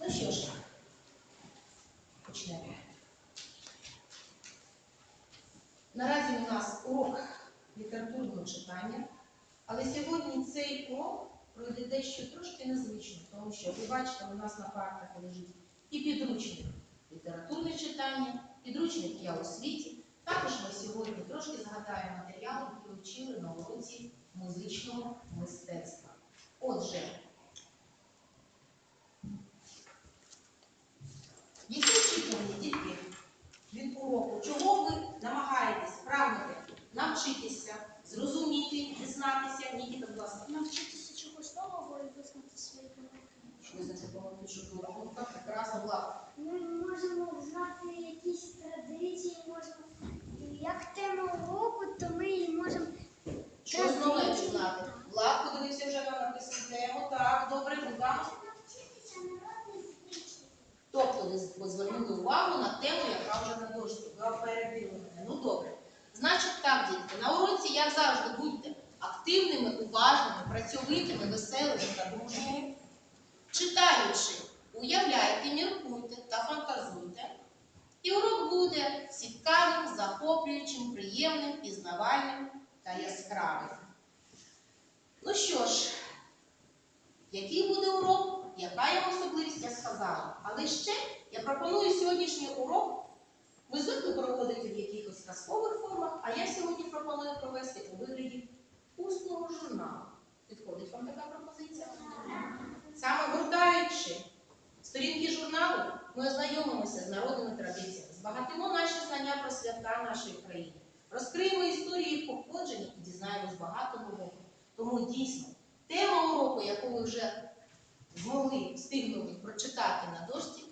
Ну що ж, почнемо. Наразі у нас урок літературного читання, але сьогодні цей урок пройде дещо трошки незвично, тому що ви бачите, у нас на партах лежить і підручник літературне читання, підручник я у світі. Також ми сьогодні трошки згадаємо матеріали, які вчили на уроці музичного мистецтва. Отже, які очікування, дітки, від уроку? Чого ви намагаєтесь прагнути навчитися, зрозуміти, дізнатися? Ні, діти, будь ласка. Навчитися чогось нового і визнати свої помилки. Визнати помилки, що було рахунка, прекрасно, Влад. Ми можемо знати якісь традиції, можемо. Як тема уроку, то ми її можемо Щось нове знати. Влад подивився вже на написану тему. Так, добре, будь ласка. Тобто ви звернули увагу на тему, яка вже на дошці. Ви опередили мене. Ну добре. Значить так, дітки, на уроці, як завжди, будьте активними, уважними, працьовитими, веселими та дружніми. Читаючи, уявляйте, міркуйте та фантазуйте. І урок буде цікавим, захоплюючим, приємним, пізнавальним та яскравим. Ну що ж, який буде урок? Яка його особливість, я сказала. Але ще я пропоную сьогоднішній урок. Ви звикли проводити ми ознайомимося з народними традиціями, збагатимо наші знання про свята нашої країни, розкриємо історії їх походження і дізнаємось багато нового. Тому дійсно тема уроку, яку ви вже змогли встигнули прочитати на